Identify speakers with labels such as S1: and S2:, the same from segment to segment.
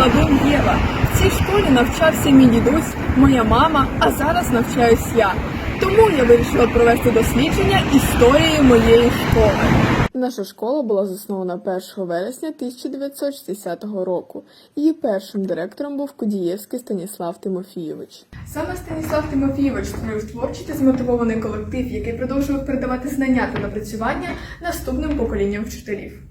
S1: Гладун Єва. В цій школі навчався мій дідусь, моя мама, а зараз навчаюсь я. Тому я вирішила провести дослідження історії моєї школи. Наша школа була заснована 1 вересня 1960 року. Її першим директором був Кудієвський Станіслав Тимофійович. Саме Станіслав Тимофійович створив творчий та змотивований колектив, який продовжував передавати знання та напрацювання наступним поколінням вчителів.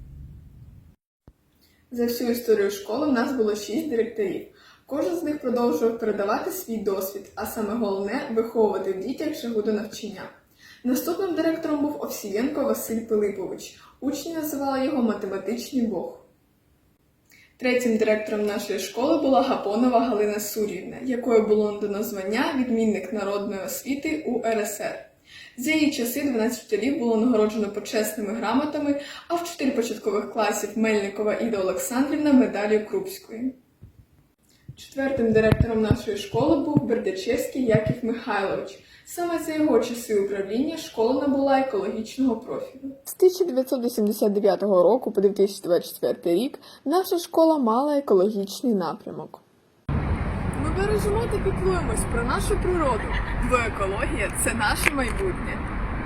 S1: За всю історію школи в нас було шість директорів. Кожен з них продовжував передавати свій досвід, а саме головне виховувати в дітях жагу до навчання. Наступним директором був Овсієнко Василь Пилипович. Учні називали його математичний бог. Третім директором нашої школи була Гапонова Галина Сурівна, якою було надано звання відмінник народної освіти УРСР. За її часи 12 вчителів було нагороджено почесними грамотами, а вчитель початкових класів Мельникова Іда Олександрівна медаллю Крупської. Четвертим директором нашої школи був Бердичевський Яків Михайлович. Саме за його часи управління школа набула екологічного профілю. З 1989 року по 2024 рік наша школа мала екологічний напрямок. Бережемо та піклуємось про нашу природу, бо екологія це наше майбутнє.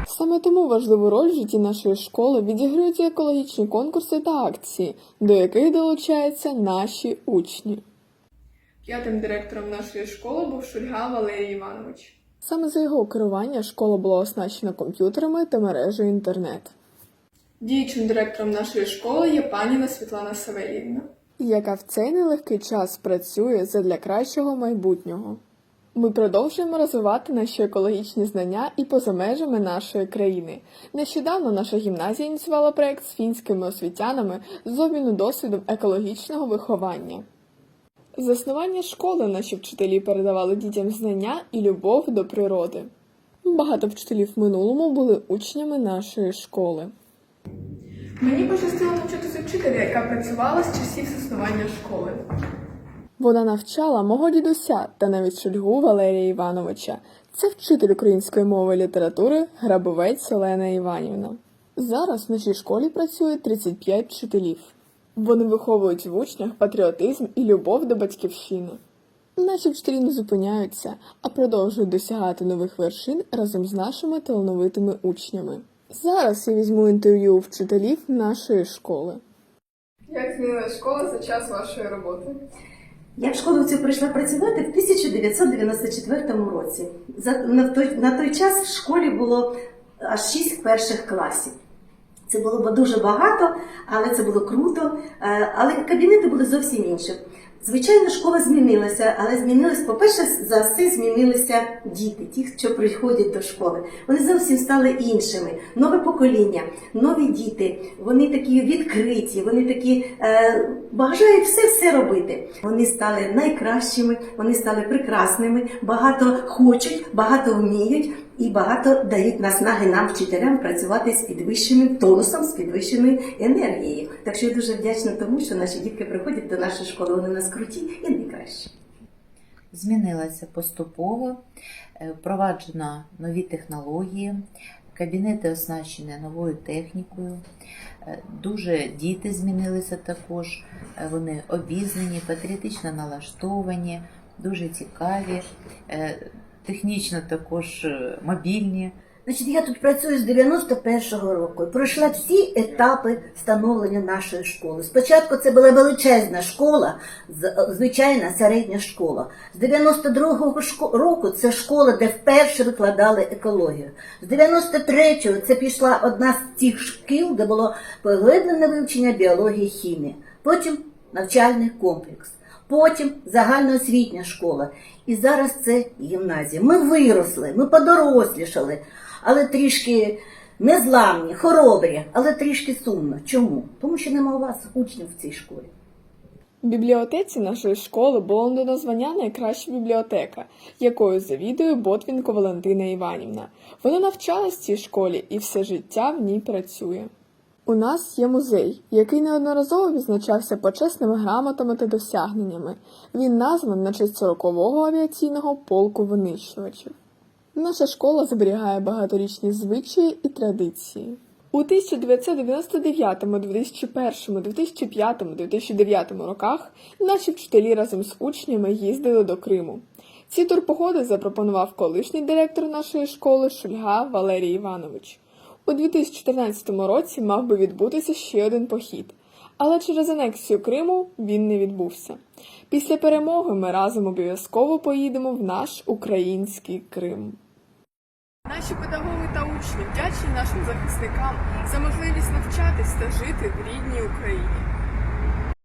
S1: Саме тому важливу роль в житті нашої школи відіграють екологічні конкурси та акції, до яких долучаються наші учні. П'ятим директором нашої школи був Шульга Валерій Іванович. Саме за його керування школа була оснащена комп'ютерами та мережею інтернет. Діючим директором нашої школи є паніна Світлана Савельівна, яка в цей нелегкий час працює задля кращого майбутнього. Ми продовжуємо розвивати наші екологічні знання і поза межами нашої країни. Нещодавно наша гімназія ініціювала проект з фінськими освітянами з обміну досвідом екологічного виховання. Заснування школи наші вчителі передавали дітям знання і любов до природи. Багато вчителів в минулому були учнями нашої школи. Мені пощастило навчитися вчителя, яка працювала з часів заснування школи. Вона навчала мого дідуся та навіть шульгу Валерія Івановича. Це вчитель української мови і літератури Грабовець Олена Іванівна. Зараз в нашій школі працює 35 вчителів. Вони виховують в учнях патріотизм і любов до батьківщини. Наші вчителі не зупиняються, а продовжують досягати нових вершин разом з нашими талановитими учнями. Зараз я візьму інтерв'ю у вчителів нашої школи. Як змінилася школа за час вашої роботи?
S2: Я в школу цю прийшла працювати в 1994 році. На, той, на той час в школі було аж шість перших класів. Це було б дуже багато, але це було круто. Е, Але кабінети були зовсім інші. Звичайно, школа змінилася, але змінилась, по-перше, за все змінилися діти, ті, що приходять до школи. Вони зовсім стали іншими. Нове покоління, нові діти. Вони такі відкриті, вони такі е, бажають все все робити. Вони стали найкращими, вони стали прекрасними, багато хочуть, багато вміють і багато дають наснаги нам, вчителям, працювати з підвищеним тонусом, з підвищеною енергією. Так що я дуже вдячна тому, що наші дітки приходять до нашої школи. Вони нас круті і найкращі.
S3: змінилася поступово, е, впроваджено нові технології, кабінети оснащені новою технікою. Е, Дуже діти змінилися також, е, вони обізнані, патріотично налаштовані, дуже цікаві, технічно також е, мобільні.
S4: Значить, я тут працюю з 91-го року. Пройшла всі етапи становлення нашої школи. Спочатку це була величезна школа, звичайна середня школа. З 92-го року це школа, де вперше викладали екологію. З 93-го це пішла одна з цих шкіл, де було поглиблене вивчення біології хімії. Потім навчальний комплекс. Потім загальноосвітня школа. І зараз це гімназія. Ми виросли, ми подорослішали, але трішки незламні, хоробрі, але трішки сумно. Чому? Тому що нема у вас учнів в цій школі.
S1: В бібліотеці нашої школи було надано звання найкраща бібліотека, якою завідує Ботвінко Валентина Іванівна. Вона навчалась в цій школі і все життя в ній працює. У нас є музей, який неодноразово відзначався почесними грамотами та досягненнями. Він названий на честь 40-го авіаційного полку винищувачів. Наша школа зберігає багаторічні звичаї і традиції. У 1999, 2001, 2005, 2009 роках наші вчителі разом з учнями їздили до Криму. Ці турпоходи запропонував колишній директор нашої школи Шульга Валерій Іванович. У 2014 році мав би відбутися ще один похід, але через анексію Криму він не відбувся. Після перемоги ми разом обов'язково поїдемо в наш український Крим. Наші педагоги та учні вдячні нашим захисникам за можливість навчатись та жити в рідній Україні.